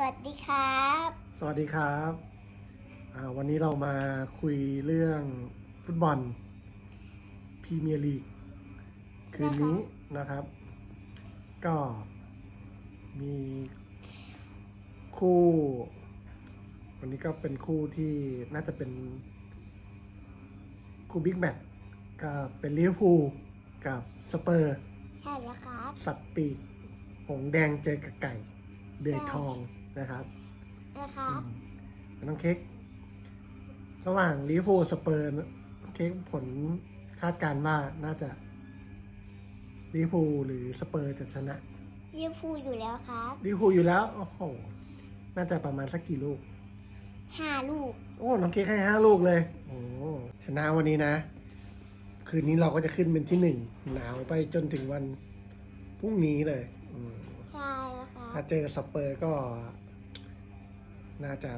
วัสดีครับ สวัสดีครับอ่าวันนี้เรามาคุยเรื่องฟุตบอลพรีเมียร์ลีกคืนนี้นะครับ ก็มีคู่ วันนี้ก็เป็นคู่ที่น่าจะเป็นคู่บิ๊กแมตช์ก็เป็นลิเวอร์พูลกับสเปอร์ ใช่แล้วครับ สัตว์ปีกหงส์แดงเจอกับไก่ เดือยทอง นะครับนะครับน้องเค้กระหว่างลิเวอร์พูลสเปอร์เค้กผลคาดการณ์ว่าน่าจะลิเวอร์พูลหรือสเปอร์จะชนะลิเวอร์พูลอยู่แล้วครับลิเวอร์พูลอยู่แล้วโอ้โหน่าจะประมาณสักกี่ลูกห้าลูก โอ้น้องเค้กให้ห้าลูกเลย โอ้ชนะวันนี้นะ คืนนี้เราก็จะขึ้นเป็นที่หนึ่งหนาวไปจนถึงวันพรุ่งนี้เลยอืมใช่แล้วครับถ้าเจอสเปอร์ก็ น่าจะ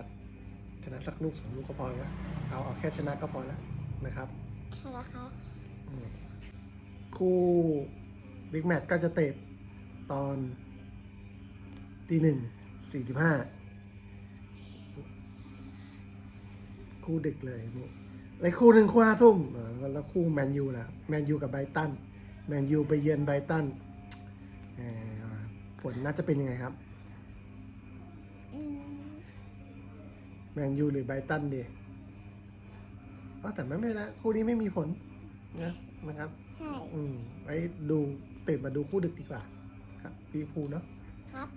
ชนะสักลูกสองลูกก็พอแล้วเอาเอาแค่ชนะก็พอแล้วนะครับใช่แล้วครับอืมคู่บิ๊กแมตช์ก็จะเตะตอนตีหนึ่งสี่สิบห้าคู่ดึกเลยนี่แล้วคู่หนึ่งคู่ห้าทุ่มอ่าแล้วคู่แมนยูนะแมนยูกับไบรตันแมนยูไปเยือนไบรตันเอ่อผลน่าจะเป็นยังไงครับ อืม แมนยูหรือไบรตันดีอ๋อแต่ไม่เป็นไรคู่นี้ไม่มีผลนะนะครับ ใช่ อืมไว้ดูตื่นมาดูคู่ดึกดีกว่า ครับลีพูลเนาะครับ